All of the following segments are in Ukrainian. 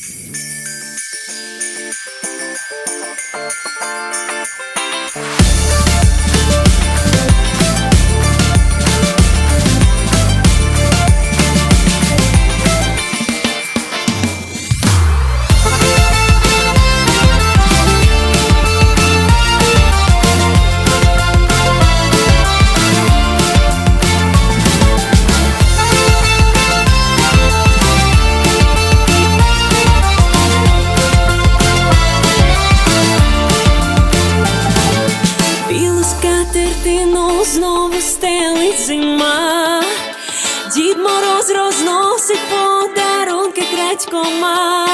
Thank you. Стелить зима, Дід Мороз розносить подарунки крадькома.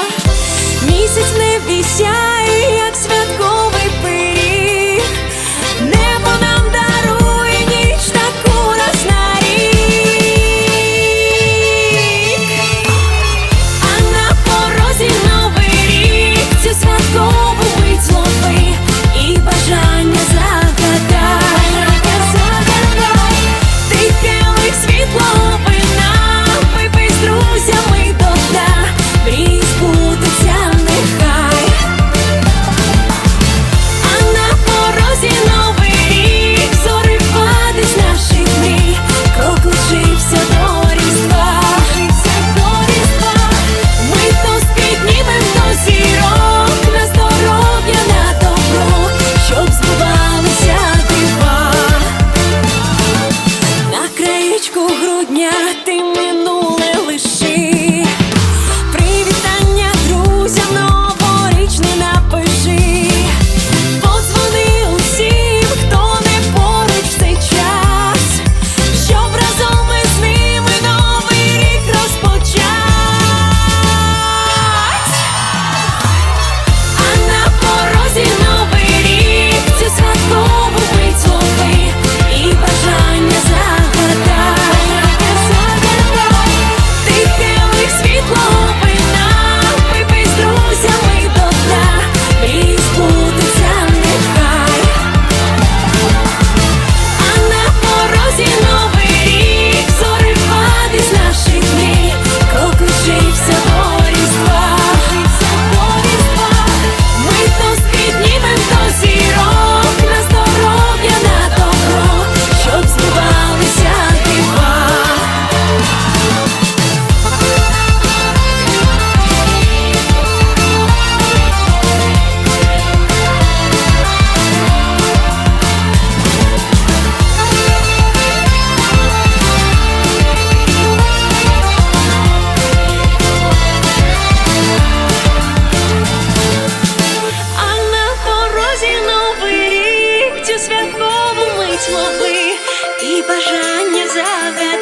змогли і бажання загадати.